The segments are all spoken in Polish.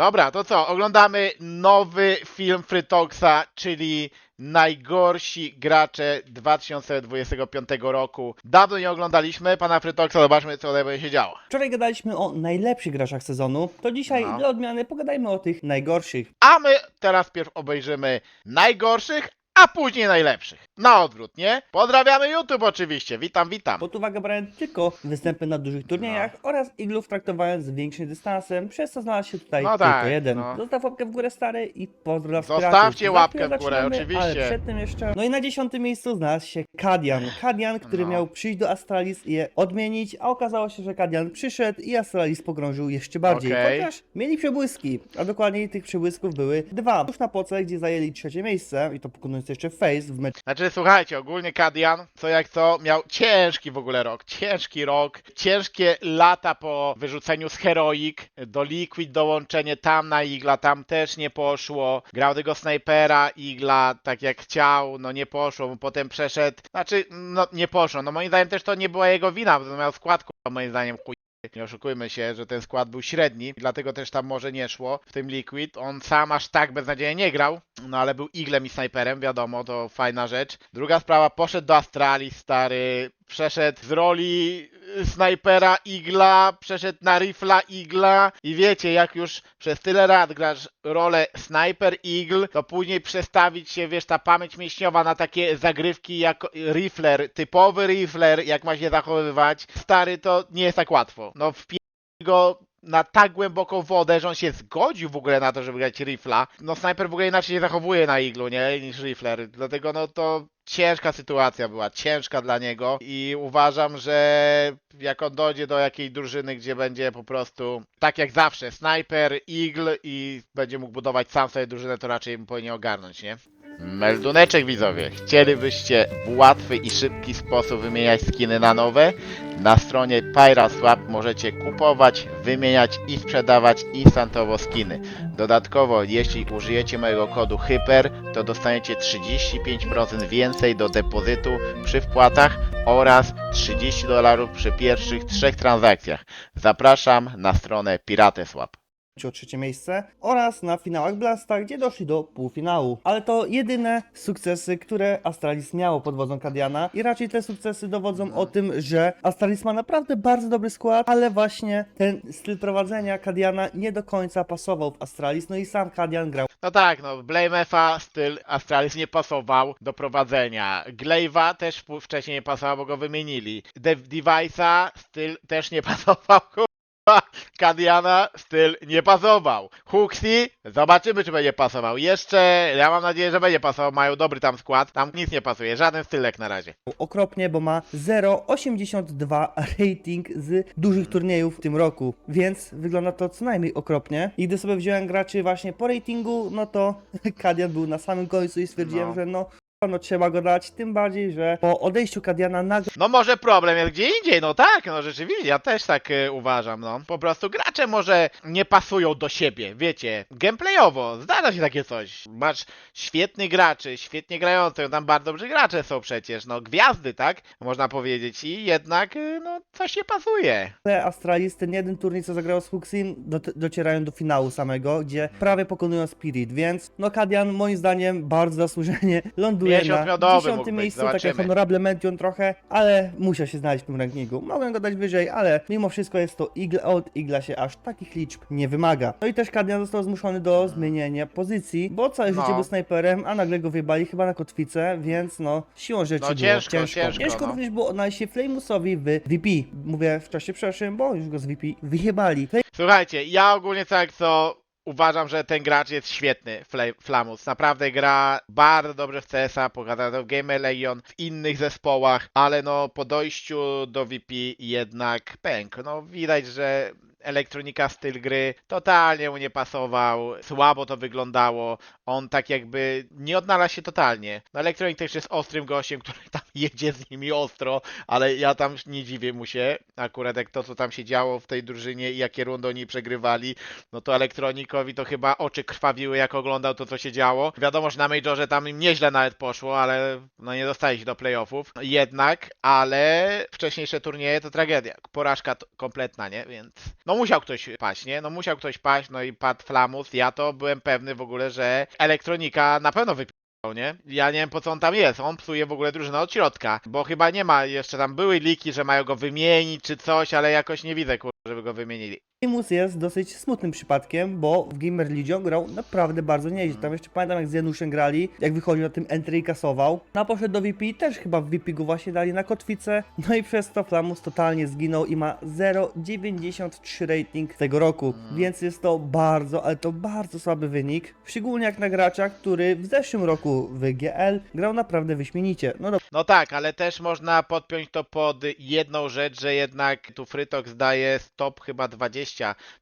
Dobra, to co? Oglądamy nowy film Frytoksa, czyli najgorsi gracze 2025 roku. Dawno nie oglądaliśmy pana Frytoksa, zobaczmy co tutaj będzie się działo. Wczoraj gadaliśmy o najlepszych graczach sezonu, to dzisiaj No. dla odmiany pogadajmy o tych najgorszych. A my teraz pierw obejrzymy najgorszych, a później najlepszych. Na odwrót, nie? Pozdrawiamy YouTube oczywiście, witam, witam. Pod uwagę brałem tylko występy na dużych turniejach oraz iglów traktowałem z większym dystansem, przez co znalazł się tutaj No tylko tak, jeden. no. Zostaw łapkę w górę stary i pozdrow dla Zostawcie. Za łapkę chwilę w górę, zaczynamy, oczywiście. Ale przed tym jeszcze... No i na dziesiątym miejscu znalazł się Kadian. Kadian, który No. miał przyjść do Astralis i je odmienić, a okazało się, że Kadian przyszedł i Astralis pogrążył jeszcze bardziej. Okej. Chociaż mieli przebłyski, a dokładniej tych przebłysków były dwa. Tuż na poce, gdzie zajęli trzecie miejsce i to pokonując jeszcze Face w meczu. Znaczy, słuchajcie, ogólnie Kadian, co jak co, miał ciężki w ogóle rok, ciężki rok, ciężkie lata po wyrzuceniu z Heroic, do Liquid dołączenie tam na Igla, tam też nie poszło, grał tego snajpera, Igla tak jak chciał, no nie poszło, potem przeszedł, znaczy, no nie poszło, no moim zdaniem też to nie była jego wina, bo miał skład, kurwa, moim zdaniem chuj. Nie oszukujmy się, że ten skład był średni, dlatego też tam może nie szło w tym Liquid. On sam aż tak beznadziejnie nie grał, no ale był iglem i snajperem, wiadomo, to fajna rzecz. Druga sprawa, poszedł do Astralis, stary, przeszedł z roli snajpera igla, przeszedł na rifla igla i wiecie, jak już przez tyle lat grasz rolę sniper igl, to później przestawić się, wiesz, ta pamięć mięśniowa na takie zagrywki jak rifler, typowy rifler, jak ma się zachowywać, stary, to nie jest tak łatwo. No wpie go na tak głęboką wodę, że on się zgodził w ogóle na to, żeby grać rifla. No snajper w ogóle inaczej się zachowuje na iglu, nie? Niż rifler. Dlatego no to ciężka sytuacja była, ciężka dla niego i uważam, że jak on dojdzie do jakiejś drużyny, gdzie będzie po prostu tak jak zawsze, snajper, igl i będzie mógł budować sam sobie drużynę, to raczej mu powinien ogarnąć, nie? Melduneczek widzowie, chcielibyście w łatwy i szybki sposób wymieniać skiny na nowe? Na stronie PyraSwap możecie kupować, wymieniać i sprzedawać instantowo skiny. Dodatkowo, jeśli użyjecie mojego kodu HYPER, to dostaniecie 35% więcej do depozytu przy wpłatach oraz 30 dolarów przy pierwszych trzech transakcjach. Zapraszam na stronę Pirateswap. O trzecie miejsce oraz na finałach Blasta, gdzie doszli do półfinału. Ale to jedyne sukcesy, które Astralis miało pod wodzą Kadiana i raczej te sukcesy dowodzą o tym, że Astralis ma naprawdę bardzo dobry skład, ale właśnie ten styl prowadzenia Kadiana nie do końca pasował w Astralis, no i sam Kadian grał No tak, no Blamefa styl Astralis nie pasował do prowadzenia. Glaive'a też wcześniej nie pasował, bo go wymienili. Dev Device'a styl też nie pasował. Kadiana styl nie pasował. Huxi, zobaczymy czy będzie pasował. Jeszcze, ja mam nadzieję, że będzie pasował. Mają dobry tam skład. Tam nic nie pasuje, żaden stylek na razie. okropnie, bo ma 0,82 rating z dużych turniejów w tym roku, więc wygląda to co najmniej okropnie. I gdy sobie wziąłem graczy właśnie po ratingu, no to Kadian był na samym końcu i stwierdziłem, No. że no no trzeba go dać, tym bardziej, że po odejściu Kadiana nagle No może problem jest gdzie indziej, no tak, no rzeczywiście, ja też tak e, uważam, no. Po prostu gracze może nie pasują do siebie, wiecie, gameplayowo, zdarza się takie coś. Masz świetnych graczy, świetnie grających, tam bardzo dobrzy gracze są przecież, no gwiazdy, tak, można powiedzieć i jednak, e, no, coś nie pasuje. Astralis, ten jeden turniej, co zagrało z Huxim, do, docierają do finału samego, gdzie prawie pokonują Spirit, więc no Kadian moim zdaniem bardzo zasłużenie ląduje na Pięciomiodowy mógł dziesiątym być, miejscu, tak jak zobaczymy. honorable mention trochę, ale musiał się znaleźć w tym rankingu. Mogłem go dać wyżej, ale mimo wszystko jest to Eagle od Igla się aż takich liczb nie wymaga. No i też Kadian został zmuszony do zmienienia pozycji, bo całe życie No. był snajperem, a nagle go wybali chyba na kotwicę, więc no siłą rzeczy No było ciężko, ciężko. ciężko, no. również było odnaleźć się Flamusowi w VP. Mówię w czasie przeszłym, bo już go z VP wyjebali. Słuchajcie, ja ogólnie jak co uważam, że ten gracz jest świetny, Fla- Flamus. Naprawdę gra bardzo dobrze w CS-a, pokazał to w Game Legion, w innych zespołach, ale no po dojściu do VP jednak pęk. No widać, że elektronika styl gry totalnie mu nie pasował, słabo to wyglądało, on tak jakby nie odnalazł się totalnie. No elektronik też jest ostrym gościem, który tam jedzie z nimi ostro, ale ja tam nie dziwię mu się. Akurat jak to, co tam się działo w tej drużynie i jakie rundy oni przegrywali, no to elektronikowi to chyba oczy krwawiły, jak oglądał to, co się działo. Wiadomo, że na Majorze tam im nieźle nawet poszło, ale no nie dostali się do playoffów. Jednak, ale wcześniejsze turnieje to tragedia. Porażka kompletna, nie? Więc no musiał ktoś paść, nie? No musiał ktoś paść, no i padł Flamus. Ja to byłem pewny w ogóle, że elektronika na pewno wypi nie? Ja nie wiem po co on tam jest. On psuje w ogóle drużynę od środka. Bo chyba nie ma, jeszcze tam były liki, że mają go wymienić czy coś, ale jakoś nie widzę, kur... żeby go wymienili. Primus jest dosyć smutnym przypadkiem, bo w Gamer League grał naprawdę bardzo nieźle. Tam jeszcze pamiętam jak z Januszem grali, jak wychodził na tym entry i kasował. No poszedł do VP, też chyba w VP go właśnie dali na kotwicę. No i przez to Flamus totalnie zginął i ma 0,93 rating tego roku. Więc jest to bardzo, ale to bardzo słaby wynik. Szczególnie jak na gracza, który w zeszłym roku w GL grał naprawdę wyśmienicie. No No tak, ale też można podpiąć to pod jedną rzecz, że jednak tu Frytok zdaje top chyba 20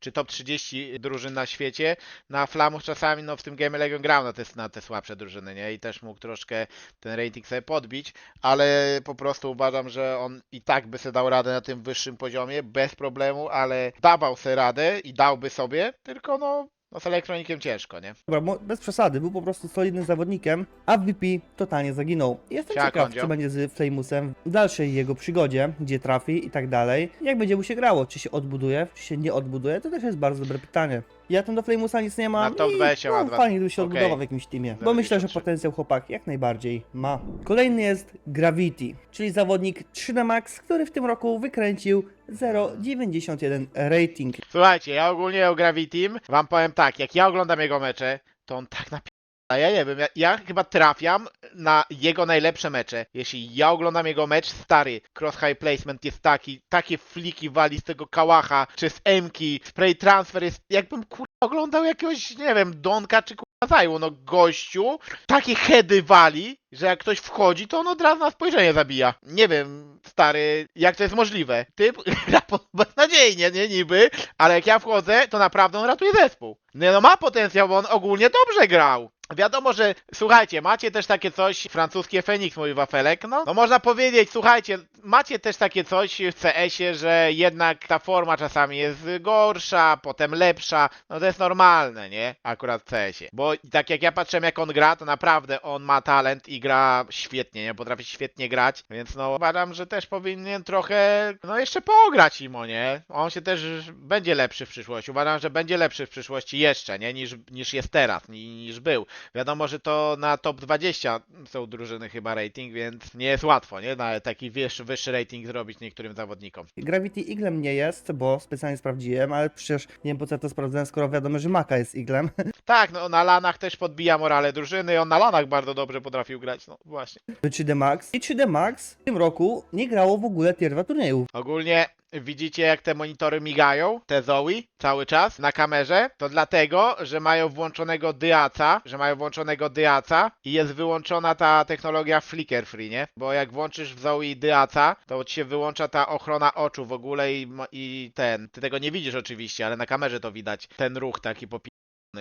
czy top 30 drużyn na świecie. Na Flamus czasami no w tym Game Legion grał na te, na te słabsze drużyny, nie? I też mógł troszkę ten rating sobie podbić, ale po prostu uważam, że on i tak by sobie dał radę na tym wyższym poziomie bez problemu, ale dawał sobie radę i dałby sobie, tylko no, no z elektronikiem ciężko, nie? Dobra, mo- bez przesady, był po prostu solidnym zawodnikiem, a VP totalnie zaginął. Jestem Siema, ciekaw, Kondzio. co będzie z Flamusem w dalszej jego przygodzie, gdzie trafi i tak dalej. Jak będzie mu się grało, czy się odbuduje, czy się nie odbuduje, to też jest bardzo dobre pytanie. Ja tam do Flamusa nic nie mam Na top i 20 ma no, dwa- fajnie, gdyby się okej. odbudował w jakimś teamie, bo myślę, że 93. potencjał chłopak jak najbardziej ma. Kolejny jest Gravity, czyli zawodnik 3D Max, który w tym roku wykręcił 0,91 rating. Słuchajcie, ja ogólnie o Gravitym wam powiem tak, jak ja oglądam jego mecze, to on tak. A ja nie wiem, ja, ja chyba trafiam na jego najlepsze mecze. Jeśli ja oglądam jego mecz, stary, cross high placement jest taki, takie fliki wali z tego kałacha, czy z Emki, spray transfer jest, jakbym kurwa oglądał jakiegoś, nie wiem, Donka czy kurwa zajło, no gościu, takie heady wali, że jak ktoś wchodzi, to on od razu na spojrzenie zabija. Nie wiem, stary, jak to jest możliwe. Typ gra beznadziejnie, nie niby, ale jak ja wchodzę, to naprawdę on ratuje zespół. Nie no, ma potencjał, bo on ogólnie dobrze grał. Wiadomo, że słuchajcie, macie też takie coś, francuskie Feniks, mój wafelek, no, no można powiedzieć, słuchajcie, macie też takie coś w CS-ie, że jednak ta forma czasami jest gorsza, potem lepsza, no to jest normalne, nie? Akurat w CS-ie. Bo tak jak ja patrzę jak on gra, to naprawdę on ma talent i gra świetnie, nie? Potrafi świetnie grać, więc no uważam, że też powinien trochę, no jeszcze pograć Imo, nie? On się też będzie lepszy w przyszłości. Uważam, że będzie lepszy w przyszłości jeszcze, nie? Niż, niż jest teraz, ni- niż był. Wiadomo, że to na top 20 są drużyny chyba rating, więc nie jest łatwo, nie? Na taki wyższy, wyższy rating zrobić niektórym zawodnikom. Gravity iglem nie jest, bo specjalnie sprawdziłem, ale przecież nie wiem po co ja to sprawdzałem, skoro wiadomo, że Maka jest iglem. Tak, no na lanach też podbija morale drużyny, on na lanach bardzo dobrze potrafił grać, no właśnie. 3D Max. I 3D Max w tym roku nie grało w ogóle tier 2 turniejów. Ogólnie widzicie jak te monitory migają, te Zoe, cały czas na kamerze? To dlatego, że mają włączonego dyaca, że mają włączonego dyaca i jest wyłączona ta technologia flicker free, nie? Bo jak włączysz w Zoe dyaca, to ci się wyłącza ta ochrona oczu w ogóle i, i ten, ty tego nie widzisz oczywiście, ale na kamerze to widać, ten ruch taki popi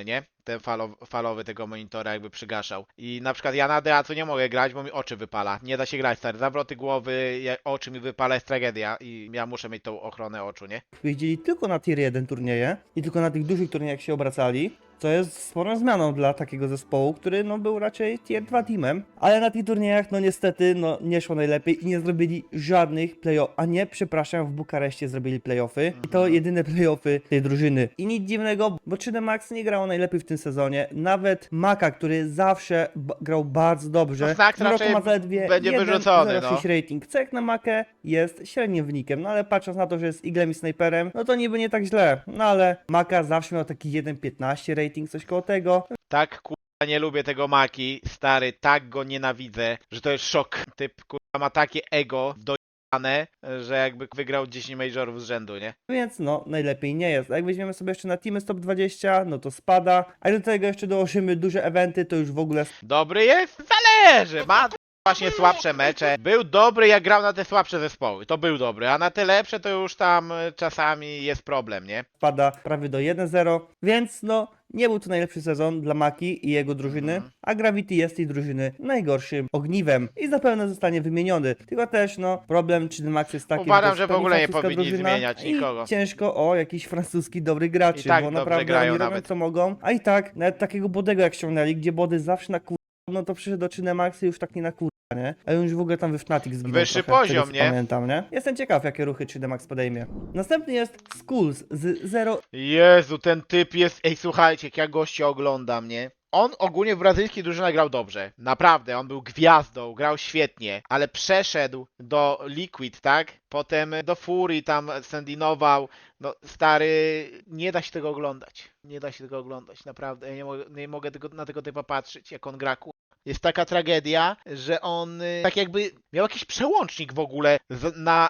nie? Ten falo, falowy tego monitora jakby przygaszał. I na przykład ja na Deacu nie mogę grać, bo mi oczy wypala. Nie da się grać, stary. Zawroty głowy, oczy mi wypala, jest tragedia i ja muszę mieć tą ochronę oczu, nie? Jeździli tylko na tier 1 turnieje i tylko na tych dużych turniejach się obracali, co jest sporą zmianą dla takiego zespołu, który no był raczej tier 2 teamem, ale na tych turniejach no niestety no nie szło najlepiej i nie zrobili żadnych playoff, a nie, przepraszam, w Bukareszcie zrobili playoffy. I to jedyne playoffy tej drużyny. I nic dziwnego, bo 3D Max nie grało najlepiej w tym sezonie, nawet Maka, który zawsze grał bardzo dobrze, No, tym roku ma zaledwie będzie 1, wyrzucony, 0,6 rating. Cek na Makę jest średnim wynikiem, no ale patrząc na to, że jest iglem i snajperem, no to niby nie tak źle. No ale Maka zawsze miał taki 1,15 rating, coś koło tego. Tak kurwa nie lubię tego Maki, stary, tak go nienawidzę, że to jest szok. Typ kurwa ma takie ego dojane, że jakby wygrał 10 majorów z rzędu, nie? Więc no, najlepiej nie jest. A jak weźmiemy sobie jeszcze na teamy z top 20, no to spada. A jak do tego jeszcze dołożymy duże eventy, to już w ogóle Dobry jest? Zależy, ma właśnie słabsze mecze. Był dobry jak grał na te słabsze zespoły, to był dobry, a na te lepsze to już tam y, czasami jest problem, nie? Spada prawie do 1-0, więc no nie był to najlepszy sezon dla Maki i jego drużyny, Mhm. a Gravity jest tej drużyny najgorszym ogniwem i zapewne zostanie wymieniony. Tylko też no problem czy Max jest taki, Uważam, jest że w ogóle nie powinni drużyna zmieniać i nikogo. ciężko o jakiś francuski dobry graczy, tak bo naprawdę grają oni robią nawet. co mogą, a i tak nawet takiego Bodego jak ściągnęli, gdzie Body zawsze na kur... no to przyszedł do Cinemax i już tak nie na kur... nie? A już w ogóle tam we Fnatic zginął Wyższy trochę, poziom, z tego, co nie? Pamiętam, nie? Jestem ciekaw, jakie ruchy Cinemax podejmie. Następny jest Skulls z 0 Jezu, ten typ jest. Ej, słuchajcie, jak ja gościa oglądam, nie? On ogólnie w brazylijskiej drużynie grał dobrze. Naprawdę, on był gwiazdą, grał świetnie, ale przeszedł do Liquid, tak? Potem do Fury tam sendinował. No, stary, nie da się tego oglądać. Nie da się tego oglądać, naprawdę. Ja nie mogę, nie mogę tego, na tego typa patrzeć, jak on gra, ku... Jest taka tragedia, że on y, tak jakby miał jakiś przełącznik w ogóle na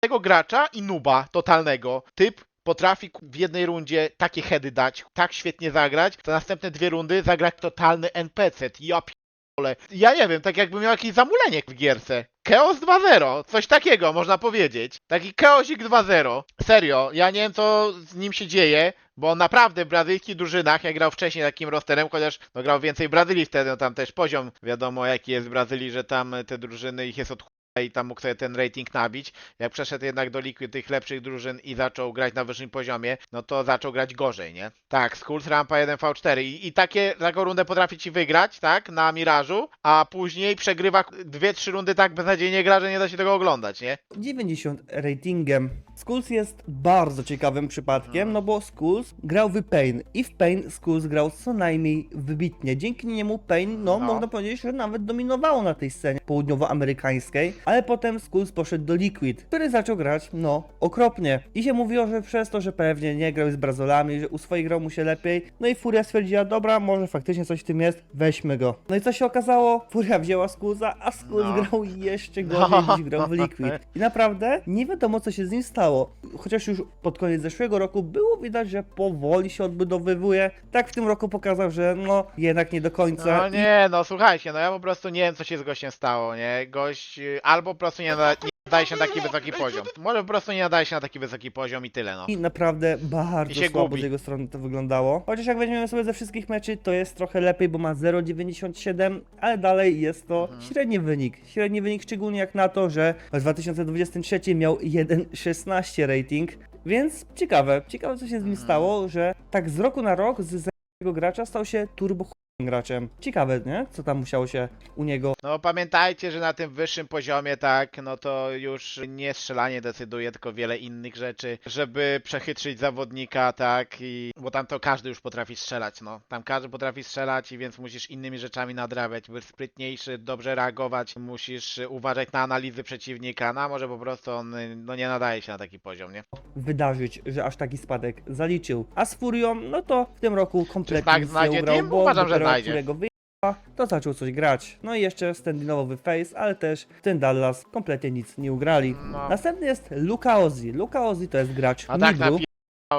tego gracza i nuba totalnego. Typ potrafi w jednej rundzie takie heady dać, tak świetnie zagrać, to następne dwie rundy zagrać totalny NPC. Ja p***ole. Ja nie wiem, tak jakby miał jakieś zamulenie w gierce. Chaos 2-0, coś takiego można powiedzieć. Taki Chaosik 2-0. Serio, ja nie wiem co z nim się dzieje, bo naprawdę w brazylijskich drużynach, jak grał wcześniej takim rosterem, chociaż no, grał więcej Brazylii wtedy, no, tam też poziom, wiadomo jaki jest w Brazylii, że tam te drużyny ich jest od i tam mógł sobie ten rating nabić. Jak przeszedł jednak do Liquid tych lepszych drużyn i zaczął grać na wyższym poziomie, no to zaczął grać gorzej, nie? Tak, Skulls rampa 1v4 i, i takie, taką rundę potrafi ci wygrać, tak, na Mirażu, a później przegrywa dwie, trzy rundy tak beznadziejnie gra, że nie da się tego oglądać, nie? 90 ratingiem. Skulls jest bardzo ciekawym przypadkiem, no bo Skulls grał w Pain i w Pain Skulls grał co najmniej wybitnie. Dzięki niemu Pain, no, No. można powiedzieć, że nawet dominowało na tej scenie południowoamerykańskiej, ale potem Skulls poszedł do Liquid, który zaczął grać, no, okropnie. I się mówiło, że przez to, że pewnie nie grał z Brazolami, że u swoich grał mu się lepiej, no i Furia stwierdziła, dobra, może faktycznie coś w tym jest, weźmy go. No i co się okazało? Furia wzięła Skullsa, a Skulls No. grał jeszcze gorzej niż grał w Liquid. I naprawdę nie wiadomo, co się z nim stało. Chociaż już pod koniec zeszłego roku było widać, że powoli się odbudowywuje. Tak w tym roku pokazał, że no jednak nie do końca. No nie, no słuchajcie, no ja po prostu nie wiem, co się z gościem stało, nie? Gość y, albo po prostu nie, nada, nie nadaje się na taki wysoki poziom. Może po prostu nie nadaje się na taki wysoki poziom i tyle, no. I naprawdę I bardzo się słabo gubi. z jego strony to wyglądało. Chociaż jak weźmiemy sobie ze wszystkich meczy, to jest trochę lepiej, bo ma 0,97, ale dalej jest to Mhm. średni wynik. Średni wynik szczególnie jak na to, że w 2023 miał 1,16 rating. Więc ciekawe, ciekawe co się z nim Mhm. stało, że tak z roku na rok z zerowego gracza stał się turbo graczem. Ciekawe, nie? Co tam musiało się u niego No pamiętajcie, że na tym wyższym poziomie, tak, no to już nie strzelanie decyduje, tylko wiele innych rzeczy, żeby przechytrzyć zawodnika, tak, i bo tam to każdy już potrafi strzelać, no. Tam każdy potrafi strzelać i więc musisz innymi rzeczami nadrabiać, być sprytniejszy, dobrze reagować, musisz uważać na analizy przeciwnika, no a może po prostu on no nie nadaje się na taki poziom, nie? wydarzyć, że aż taki spadek zaliczył. A z Furią, no to w tym roku kompletnie nic nie ugrał, bo Uważam, że znajdzie. którego wyjechał, to zaczął coś grać. No i jeszcze standinowy face, ale też ten Dallas kompletnie nic nie ugrali. No. Następny jest Luka Ozzy. Luka Ozzy to jest gracz A tak napisał,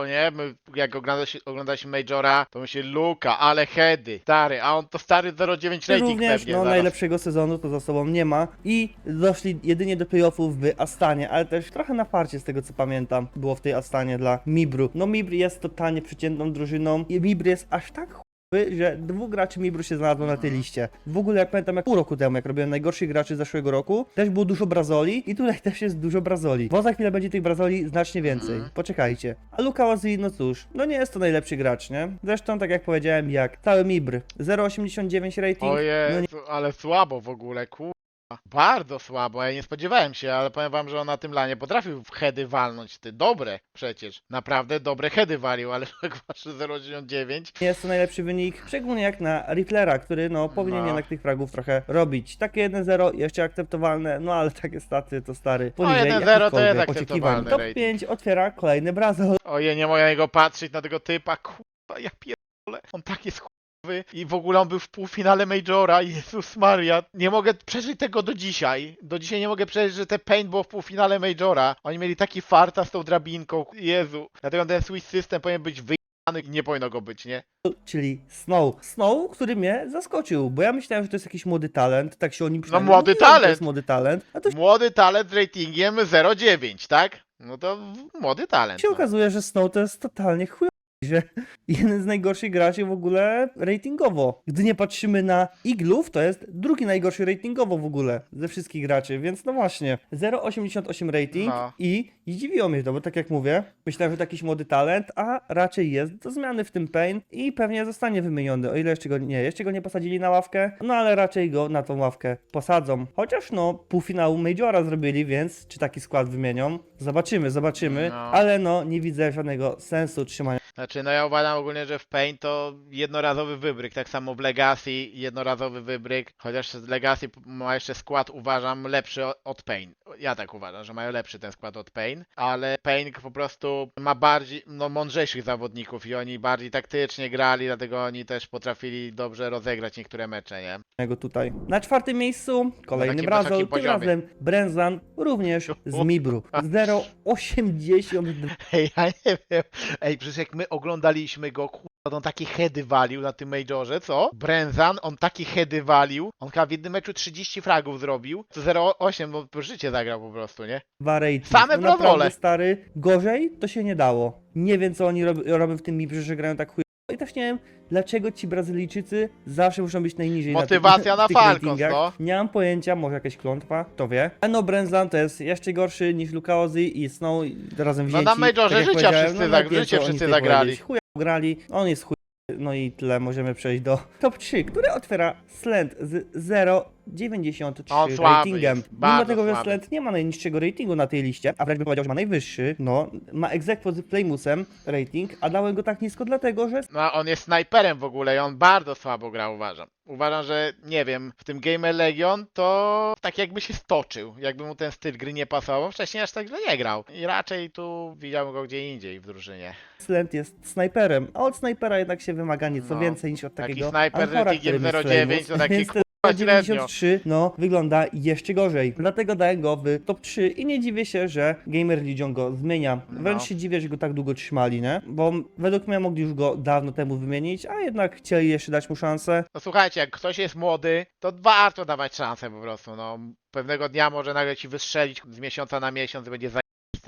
nie? My, jak oglądaliśmy, oglądaliśmy Majora, to myślę, Luka, ale heady, stary, a on to stary 0,9 rating Również pewnie no, zaraz. najlepszego sezonu to za sobą nie ma i doszli jedynie do playoffów w Astanie, ale też trochę na farcie z tego co pamiętam było w tej Astanie dla Mibru. No Mibr jest totalnie przeciętną drużyną i Mibr jest aż tak chujowy, że dwóch graczy Mibru się znalazło na tej liście. W ogóle jak pamiętam jak pół roku temu, jak robiłem najgorszych graczy zeszłego roku, też było dużo brazoli i tutaj też jest dużo brazoli. Bo za chwilę będzie tych brazoli znacznie więcej. Mhm. Poczekajcie. A Luka Ozzy, no cóż, no nie jest to najlepszy gracz, nie? Zresztą tak jak powiedziałem, jak cały Mibr. 0,89 rating. O no nie ale słabo w ogóle, kurwa. Bardzo słabo, ja nie spodziewałem się, ale powiem wam, że on na tym lanie potrafił w heady walnąć, ty, dobre przecież. Naprawdę dobre heady walił, ale jak waszy 0,99, Nie jest to najlepszy wynik, szczególnie jak na Riflera, który no powinien No. jednak tych fragów trochę robić. Takie 1-0 jeszcze akceptowalne, no ale takie staty to stary. Poniżej 1-0 to jest oczekiwań. Top rating. 5 otwiera kolejny Brazil. Oje, nie mogę na niego patrzeć, na tego typa, kurwa, ja pierdolę, on tak jest i w ogóle on był w półfinale Majora, Jezus Maria, nie mogę przeżyć tego do dzisiaj, do dzisiaj nie mogę przeżyć, że te Pain było w półfinale Majora, oni mieli taki farta z tą drabinką, Jezu, dlatego ten Swiss System powinien być wy nie powinno go być, nie? czyli Snow. Snow, który mnie zaskoczył, bo ja myślałem, że to jest jakiś młody talent, tak się o nim przynajmniej młody mówiło, że To talent. jest młody talent, to Młody talent z ratingiem 0,9, tak? No to młody talent. się no. okazuje, że Snow to jest totalnie chuj, że jeden z najgorszych graczy w ogóle ratingowo. Gdy nie patrzymy na Iglów, to jest drugi najgorszy ratingowo w ogóle ze wszystkich graczy, więc no właśnie, 0,88 rating No. i, i zdziwiło mnie to, bo tak jak mówię, myślałem, że to jakiś młody talent, a raczej jest do zmiany w tym Pain i pewnie zostanie wymieniony, o ile jeszcze go nie, jeszcze go nie posadzili na ławkę, no ale raczej go na tą ławkę posadzą. Chociaż no, półfinału Majora zrobili, więc czy taki skład wymienią? Zobaczymy, zobaczymy, No. ale no, nie widzę żadnego sensu trzymania Znaczy, no ja uważam ogólnie, że w Paint to jednorazowy wybryk, tak samo w Legacy jednorazowy wybryk, chociaż Legacy ma jeszcze skład, uważam, lepszy od Pain. Ja tak uważam, że mają lepszy ten skład od Pain, ale Pain po prostu ma bardziej, no mądrzejszych zawodników i oni bardziej taktycznie grali, dlatego oni też potrafili dobrze rozegrać niektóre mecze, nie? go tutaj. Na czwartym miejscu kolejny takim wysokim tym poziomie. razem Brenzan, również z Mibru. 0,82. Ej, ja nie wiem. Ej, przecież jak my oglądaliśmy go, on takie heady walił na tym majorze, co? Brenzan, on takie heady walił. On chyba w jednym meczu 30 fragów zrobił. To 0,8, no po życie zagrał po prostu, nie? Rating. Same no naprawdę, stary, gorzej to się nie dało. Nie wiem, co oni rob, robią w tym Mibrze, że grają tak chuj. I też nie wiem, dlaczego ci Brazylijczycy zawsze muszą być najniżej Motywacja na, na tych, w tych Falcons, no. Nie mam pojęcia, może jakaś klątwa, kto wie. A no, Brenzan to jest jeszcze gorszy niż Luka Ozzy i Snow razem No wzięci. na Majorze jak życia wszyscy nawet zag- wiem, życie wszyscy tutaj zagrali. Chuja grali, on jest chuj. No i tyle, możemy przejść do top 3, które otwiera Slant z 0,93 On słaby ratingiem. jest, Mimo bardzo tego, że słaby. Slant nie ma najniższego ratingu na tej liście, a wręcz bym powiedział, że ma najwyższy, no, ma egzekwo z Playmusem rating, a dałem go tak nisko dlatego, że No on jest snajperem w ogóle i on bardzo słabo gra, uważam. Uważam, że nie wiem, w tym Gamer Legion to tak jakby się stoczył, jakby mu ten styl gry nie pasował. Wcześniej aż tak źle nie grał. I raczej tu widziałem go gdzie indziej w drużynie. Slant jest snajperem, a od snajpera jednak się wymaga nieco No, więcej niż od taki takiego snajper Anchora, ratingiem którym jest 0,9 Playmus, to taki więc. 93, no, wygląda jeszcze gorzej. Dlatego daję go w top 3 i nie dziwię się, że Gamer Legion go zmienia. Wręcz No. się dziwię, że go tak długo trzymali, nie? Bo według mnie mogli już go dawno temu wymienić, a jednak chcieli jeszcze dać mu szansę. No słuchajcie, jak ktoś jest młody, to warto dawać szansę po prostu, no. Pewnego dnia może nagle ci wystrzelić z miesiąca na miesiąc i będzie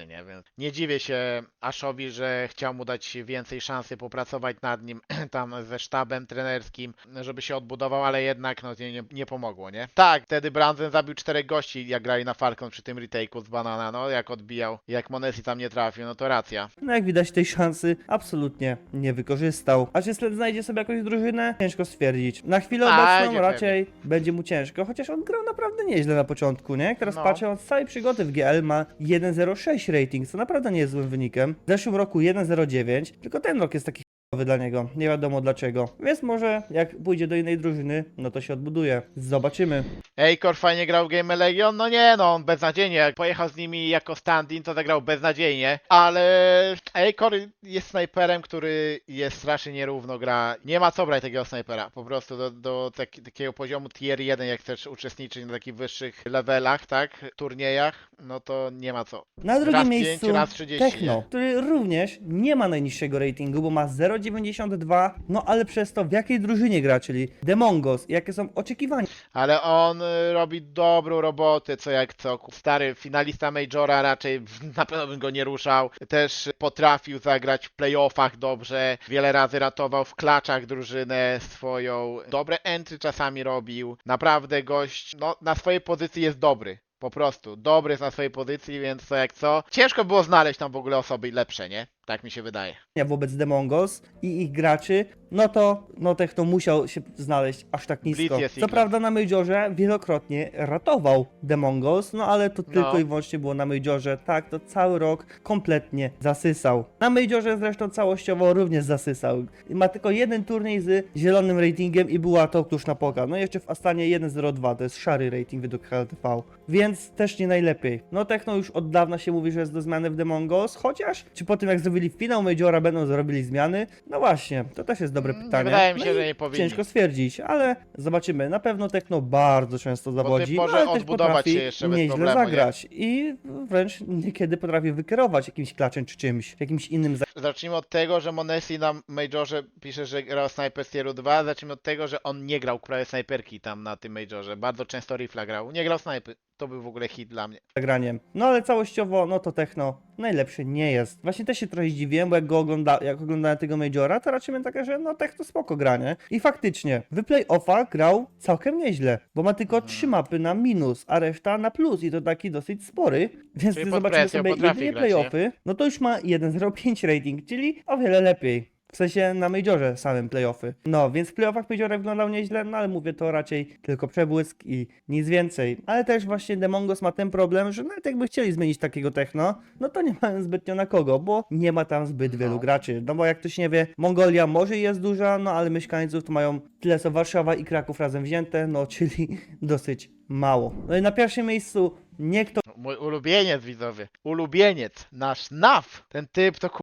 nie? Więc nie dziwię się Aszowi, że chciał mu dać więcej szansy popracować nad nim tam ze sztabem trenerskim, żeby się odbudował, ale jednak no nie, nie, pomogło, nie? Tak, wtedy Brandon zabił czterech gości, jak grali na Falcon przy tym retake'u z Banana, no jak odbijał, jak Monesi tam nie trafił, no to racja. No jak widać tej szansy absolutnie nie wykorzystał. A czy Sled znajdzie sobie jakąś drużynę? Ciężko stwierdzić. Na chwilę obecną raczej będzie mu ciężko, chociaż on grał naprawdę nieźle na początku, nie? Jak teraz No. patrzę, on z całej przygody w GL ma 1.06 rating, co naprawdę nie jest złym wynikiem. W zeszłym roku 1.09, tylko ten rok jest taki chujowy dla niego. Nie wiadomo dlaczego. Więc może jak pójdzie do innej drużyny, no to się odbuduje. Zobaczymy. Ejkor fajnie grał w Game Legion? No nie no, on beznadziejnie. Jak pojechał z nimi jako stand-in, to zagrał beznadziejnie, ale Ejkor jest snajperem, który jest strasznie nierówno gra. Nie ma co brać takiego snajpera. Po prostu do, do taki, takiego poziomu tier 1, jak chcesz uczestniczyć na takich wyższych levelach, tak, turniejach, no to nie ma co. Na drugim Raz miejscu pięć, raz 30, Techno, który również nie ma najniższego ratingu, bo ma 0,92, no ale przez to w jakiej drużynie gra, czyli Demongos, jakie są oczekiwania Ale on y, robi dobrą robotę, co jak co. Stary finalista Majora raczej na pewno bym go nie ruszał. Też potrafił zagrać w playoffach dobrze. Wiele razy ratował w klaczach drużynę swoją. Dobre entry czasami robił. Naprawdę gość no, na swojej pozycji jest dobry. Po prostu. Dobry jest na swojej pozycji, więc co jak co. Ciężko było znaleźć tam w ogóle osoby lepsze, nie? Tak mi się wydaje. wobec Demongos i ich graczy, no to no Techno musiał się znaleźć aż tak nisko. Blitz jest Co prawda na Majorze wielokrotnie ratował Demongos, no ale to No. tylko i wyłącznie było na Majorze, tak, to cały rok kompletnie zasysał. Na Majorze zresztą całościowo również zasysał. Ma tylko jeden turniej z zielonym ratingiem i była to tuż na poka. No i jeszcze w Astanie 1.02, to jest szary rating według HLTV, więc też nie najlepiej. No Techno już od dawna się mówi, że jest do zmiany w Demongos, chociaż czy po tym jak zrobił mówili, finał Majora będą zrobili zmiany? No właśnie, to też jest dobre Mm, pytanie. wydaje mi się, no że nie powinni. Ciężko stwierdzić, ale zobaczymy. Na pewno Techno bardzo często zawodzi, może no, ale też odbudować potrafi się jeszcze nieźle problemu, nie? zagrać i wręcz niekiedy potrafi wykierować jakimś klaczem czy czymś, jakimś innym Zacznijmy od tego, że Monesi na Majorze pisze, że grał Sniper z Tieru 2. Zacznijmy od tego, że on nie grał prawie snajperki tam na tym Majorze. Bardzo często rifla grał. Nie grał snajpy. To był w ogóle hit dla mnie. zagraniem. No ale całościowo, no to Techno najlepszy nie jest. Właśnie też się trochę zdziwiłem, bo jak go ogląda, jak oglądałem tego Majora, to raczej miałem takie, że no Techno spoko granie. I faktycznie, w playoffach grał całkiem nieźle, bo ma tylko Mhm. trzy mapy na minus, a reszta na plus i to taki dosyć spory. Więc zobaczymy sobie jedynie playoffy, no to już ma 1.05 rating, czyli o wiele lepiej. W sensie na Majorze samym playoffy. No, więc w playoffach Majora wyglądał nieźle, no ale mówię to raczej tylko przebłysk i nic więcej. Ale też właśnie Demongos ma ten problem, że nawet jakby chcieli zmienić takiego techno, no to nie mają zbytnio na kogo, bo nie ma tam zbyt wielu No. graczy. No bo jak ktoś nie wie, Mongolia może jest duża, no ale mieszkańców to mają tyle co Warszawa i Kraków razem wzięte, no czyli dosyć mało. No i na pierwszym miejscu nie kto Mój ulubieniec widzowie. Ulubieniec. Nasz NAF. Ten typ to ku...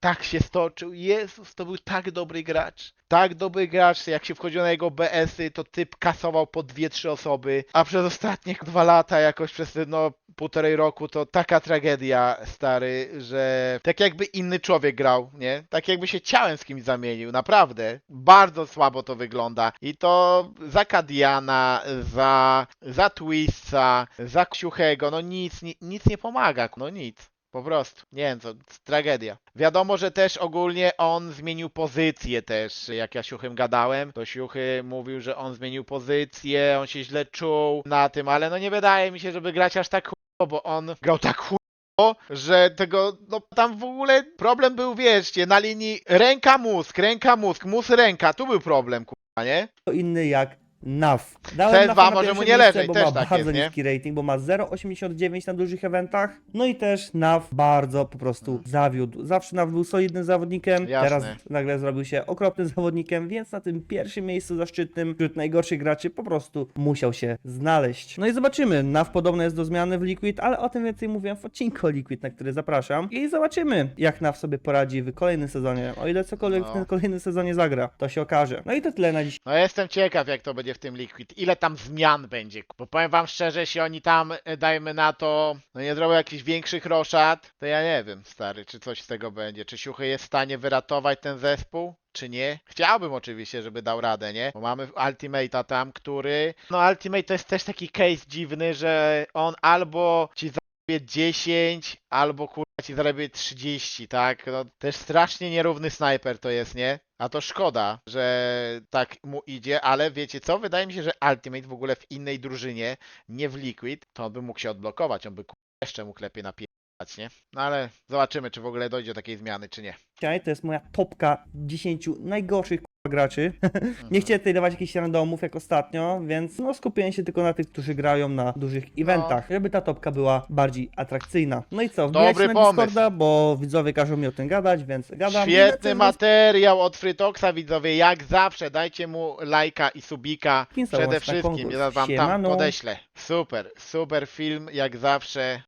tak się stoczył. Jezus, to był tak dobry gracz. Tak dobry gracz, jak się wchodziło na jego BS-y, to typ kasował po dwie, trzy osoby, a przez ostatnie dwa lata, jakoś przez no półtorej roku, to taka tragedia, stary, że tak jakby inny człowiek grał, nie? Tak jakby się ciałem z kimś zamienił, naprawdę. Bardzo słabo to wygląda. I to za Kadiana, za, za Twista, za Ksiuchego, no nic, ni, nic nie pomaga, no nic. Po prostu. Nie wiem, to jest tragedia. Wiadomo, że też ogólnie on zmienił pozycję też. Jak ja Siuchym gadałem, to Siuchy mówił, że on zmienił pozycję, on się źle czuł na tym, ale no nie wydaje mi się, żeby grać aż tak chujowo, bo on grał tak chujowo, że tego, no tam w ogóle problem był, wierzcie, na linii ręka-mózg, ręka-mózg, mózg-ręka, tu był problem, kurwa, nie? inny jak NAF. Dałem CS2 NAFa na może pierwsze mu nie leżeć, bo też ma tak bardzo jest, nie? niski rating, bo ma 0,89 na dużych eventach. No i też NAF bardzo po prostu zawiódł. Zawsze NAF był solidnym zawodnikiem, Jasne. teraz nagle zrobił się okropnym zawodnikiem, więc na tym pierwszym miejscu zaszczytnym wśród najgorszych graczy po prostu musiał się znaleźć. No i zobaczymy. NAF podobno jest do zmiany w Liquid, ale o tym więcej mówiłem w odcinku o Liquid, na który zapraszam. I zobaczymy, jak NAF sobie poradzi w kolejnym sezonie. O ile cokolwiek No. w tym kolejnym sezonie zagra, to się okaże. No i to tyle na dziś. No jestem ciekaw, jak to będzie w tym Liquid. Ile tam zmian będzie. Bo powiem wam szczerze, jeśli oni tam, e, dajmy na to, no nie zrobią jakichś większych roszad, to ja nie wiem, stary, czy coś z tego będzie. Czy Siuchy jest w stanie wyratować ten zespół? Czy nie? Chciałbym oczywiście, żeby dał radę, nie? Bo mamy Ultimate'a tam, który... No Ultimate to jest też taki case dziwny, że on albo ci 10, albo kurwa ci zarabie 30, tak? No też strasznie nierówny snajper to jest, nie? A to szkoda, że tak mu idzie, ale wiecie co? Wydaje mi się, że Ultimate w ogóle w innej drużynie, nie w Liquid, to on by mógł się odblokować, on by kurwa, jeszcze mógł lepiej napisać, nie? No ale zobaczymy, czy w ogóle dojdzie do takiej zmiany, czy nie. Dzisiaj to jest moja topka 10 najgorszych graczy. Nie chciałem tutaj dawać jakichś randomów jak ostatnio, więc no skupiłem się tylko na tych, którzy grają na dużych eventach, żeby ta topka była bardziej atrakcyjna. No i co, wbijajcie Dobry na pomysł. Discorda, bo widzowie każą mi o tym gadać, więc gadam. Świetny materiał od Frytoxa, widzowie, jak zawsze. Dajcie mu lajka i subika. Przede wszystkim, konkurs. ja wam tam Siemano. podeślę. Super, super film, jak zawsze.